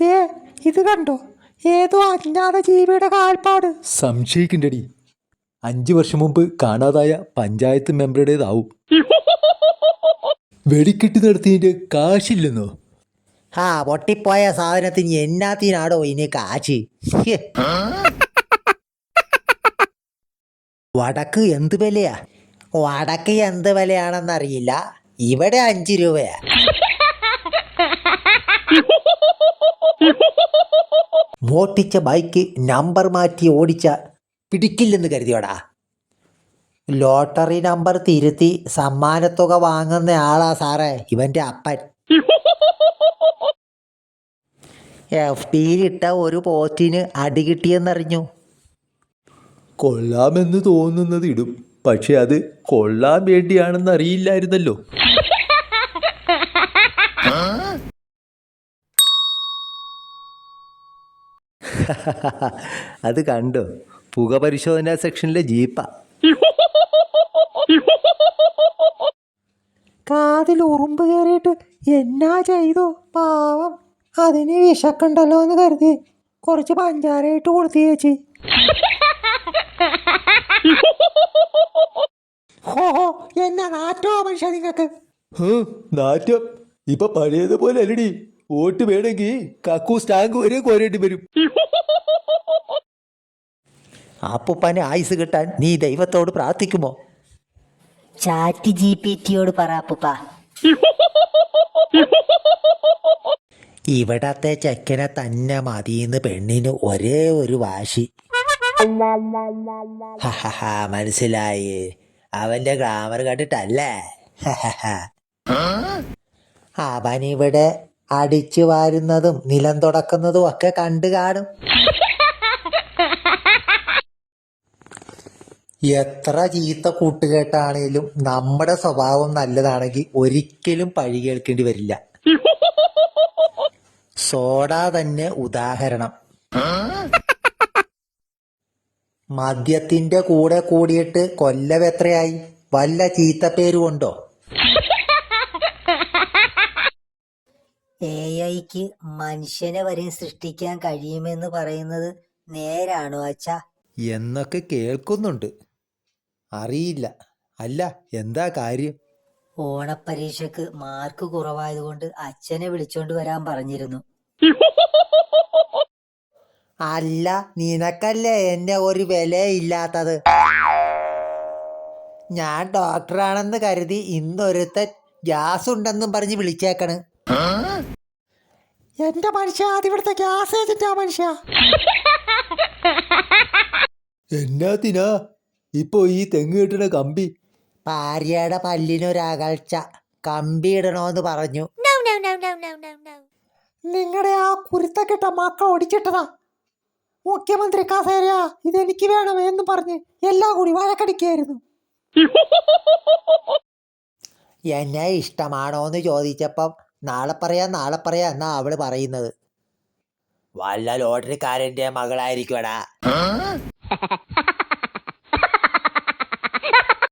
ദേ ഇത് കണ്ടോ? ഏതോ അജ്ഞാത ജീവിയുടെ കാൽപ്പാട്. സംശയിക്കണ്ടടി. അഞ്ചു വർഷം മുമ്പ് കാണാതായ പഞ്ചായത്ത് മെമ്പറുടേതാവും വെടിക്കെട്ട് നടത്തിയതിന്റെ കാശില്ലെന്നോ? ആ പൊട്ടിപ്പോയ സാധനത്തിന് എന്നാത്തിനാടോ ഇനി കാശ്? ഹ്യ്. വടക്ക് എന്ത് വിലയാ? വടക്ക് എന്ത് വിലയാണെന്നറിയില്ല. ഇവിടെ അഞ്ച് രൂപയാ. മോട്ടിച്ച ബൈക്ക് നമ്പർ മാറ്റി ഓടിച്ച പിടിക്കില്ലെന്ന് കരുതിയോടാ. ലോട്ടറി നമ്പർ തിരുത്തി സമ്മാനത്തുക വാങ്ങുന്ന ആളാ സാറേ ഇവന്റെ അപ്പൻ. എഫ് ഡിയിലിട്ട ഒരു പോസ്റ്റിന് അടി കിട്ടിയെന്നറിഞ്ഞു. കൊള്ളാമെന്ന് തോന്നുന്നത് ഇടും പക്ഷെ അത് കൊള്ളാൻ വേണ്ടിയാണെന്ന് അറിയില്ലായിരുന്നല്ലോ അത് കണ്ടോ. പുക പരിശോധനാ സെക്ഷനിലെ ജീപ്പ. കാതിൽ ഉറുമ്പ് കയറിയിട്ട് എന്നാ ചെയ്തു? പാവം. അതിന് വിശക്കുണ്ടല്ലോ എന്ന് കരുതി. കുറച്ച് പഞ്ചാരയിട്ട് കൊടുത്തു ചേച്ചി. ഹോ എന്നാ നാറ്റോ മനുഷ്യ നിങ്ങക്ക്? ഹ്, നാറ്റം. ഇപ്പൊ പഴയതുപോലെ അല്ലടി. വോട്ട് വേണമെങ്കിൽ കക്കൂസ് സ്റ്റാങ്ക് വരെ കോരേണ്ടി വരും. അപ്പുപ്പനെ ആയുസ് കിട്ടാൻ നീ ദൈവത്തോട് പ്രാർത്ഥിക്കുമോ? ചാറ്റ് ജി പി ടിയോട് പറ അപ്പൂപ്പ ഇവിടത്തെ ചെക്കനെ തന്നെ മതിയെന്ന് പെണ്ണിന് ഒരേ ഒരു വാശി. ഹഹഹ, മനസ്സിലായി. അവന്റെ ഗ്രാമർ കണ്ടിട്ടല്ലേ? ഹഹഹ. അവനിവിടെ അടിച്ചു വാരുന്നതും നിലം തുടക്കുന്നതും ഒക്കെ കണ്ടു കാണും. എത്ര ചീത്ത കൂട്ടുകെട്ടാണേലും നമ്മുടെ സ്വഭാവം നല്ലതാണെങ്കിൽ ഒരിക്കലും പഴി കേൾക്കേണ്ടി വരില്ല. സോഡ തന്നെ ഉദാഹരണം. മദ്യത്തിന്റെ കൂടെ കൂടിയിട്ട് കൊല്ലം എത്രയായി? വല്ല ചീത്തപ്പേരും ഉണ്ടോ? എ ഐക്ക് മനുഷ്യനെ വരെ സൃഷ്ടിക്കാൻ കഴിയുമെന്ന് പറയുന്നത് നേരാണോ അച്ഛാ? എന്നൊക്കെ കേൾക്കുന്നുണ്ട്. അറിയില്ല. അല്ല എന്താ കാര്യം? ഓണപ്പരീക്ഷക്ക് മാർക്ക് കുറവായതുകൊണ്ട് അച്ഛനെ വിളിച്ചോണ്ട് വരാൻ പറഞ്ഞിരുന്നു. അല്ല നിനക്കല്ലേ എന്നെ ഒരു വിലയില്ലാത്തത്? ഞാൻ ഡോക്ടറാണെന്ന് കരുതി ഇന്നൊരുത്തൻ ഗ്യാസ് ഉണ്ടെന്നും പറഞ്ഞ് വിളിച്ചേക്കണ്. എന്റെ മനുഷ്യ അതിവിടുത്തെ ഗ്യാസ് ഏജന്റാ മനുഷ്യ? എന്നാത്തിനാ ഇപ്പൊ ഈ തെങ്ങ് കെട്ടണ കമ്പി. ഭാര്യയുടെ പല്ലിനൊരകൾച്ച കമ്പി ഇടണോന്ന് പറഞ്ഞു. നിങ്ങളുടെ ആ കുരുത്തക്കെട്ട മക്ക ഒടിച്ചിട്ടതാ. മുഖ്യമന്ത്രി കസേര ഇതെനിക്ക് വേണം എന്ന് പറഞ്ഞ് എല്ലാം കൂടി വഴക്കടിക്കായിരുന്നു. എന്നെ ഇഷ്ടമാണോന്ന് ചോദിച്ചപ്പം നാളെ പറയാ നാളെ പറയാ എന്നാ അവൾ പറയുന്നത്. വല്ല ലോട്ടറിക്കാരന്റെ മകളായിരിക്കുവടാ.